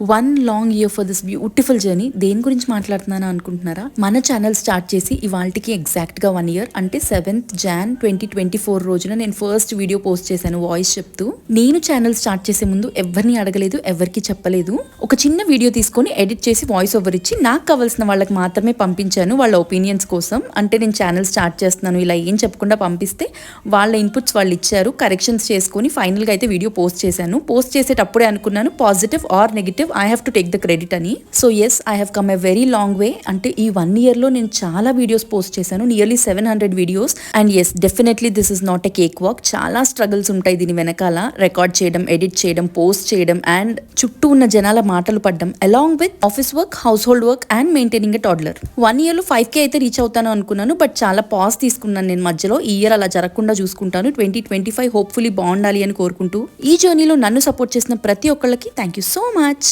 One long year for this beautiful journey దేని గురించి మాట్లాడుతున్నాను అనుకుంటున్నారా? మన ఛానల్ స్టార్ట్ చేసి ఇవాళకి ఎగ్జాక్ట్గా వన్ ఇయర్ అంటే seventh Jan twenty twenty four రోజున నేను ఫస్ట్ వీడియో పోస్ట్ చేశాను వాయిస్ చెప్తూ. నేను ఛానల్ స్టార్ట్ చేసే ముందు ఎవరిని అడగలేదు ఎవరికి చెప్పలేదు. ఒక చిన్న వీడియో తీసుకొని ఎడిట్ చేసి వాయిస్ ఓవర్ ఇచ్చి నాకు కావాల్సిన వాళ్ళకి మాత్రమే పంపించాను వాళ్ళ ఒపీనియన్స్ కోసం. అంటే నేను ఛానల్ స్టార్ట్ చేస్తున్నాను ఇలా ఏం చెప్పకుండా పంపిస్తే వాళ్ళ ఇన్పుట్స్ వాళ్ళు ఇచ్చారు కరెక్షన్స్ చేసుకొని ఫైనల్గా అయితే వీడియో పోస్ట్ చేశాను. పోస్ట్ చేసేటప్పుడే అనుకున్నాను positive or negative I have to take the credit అని so yes I have come a very long way అంటే ఈ వన్ ఇయర్లో నేను చాలా వీడియోస్ పోస్ట్ చేశాను. Nearly seven hundred videos and yes definitely this is not a cake walk చాలా struggles ఉంటాయి దీని వెనకాల. రికార్డ్ చేయడం ఎడిట్ చేయడం పోస్ట్ చేయడం అండ్ చుట్టూ ఉన్న జనాల మాటలు పడ్డం along with office work household work and maintaining a toddler one ఇయర్లో ఫైవ్ కే అయితే రీచ్ అవుతాను అనుకున్నాను బట్ చాలా పాజ్ తీసుకున్నాను నేను మధ్యలో. ఈ ఇయర్ అలా జరగకుండా చూసుకుంటాను. ట్వంటీ ట్వంటీ ఫైవ్ హోప్ఫుల్లీ బాగుండాలి అని కోరుకుంటూ ఈ జర్నీలో నన్ను సపోర్ట్ చేసిన ప్రతి ఒక్కళ్ళకి థ్యాంక్ యూ సో మచ్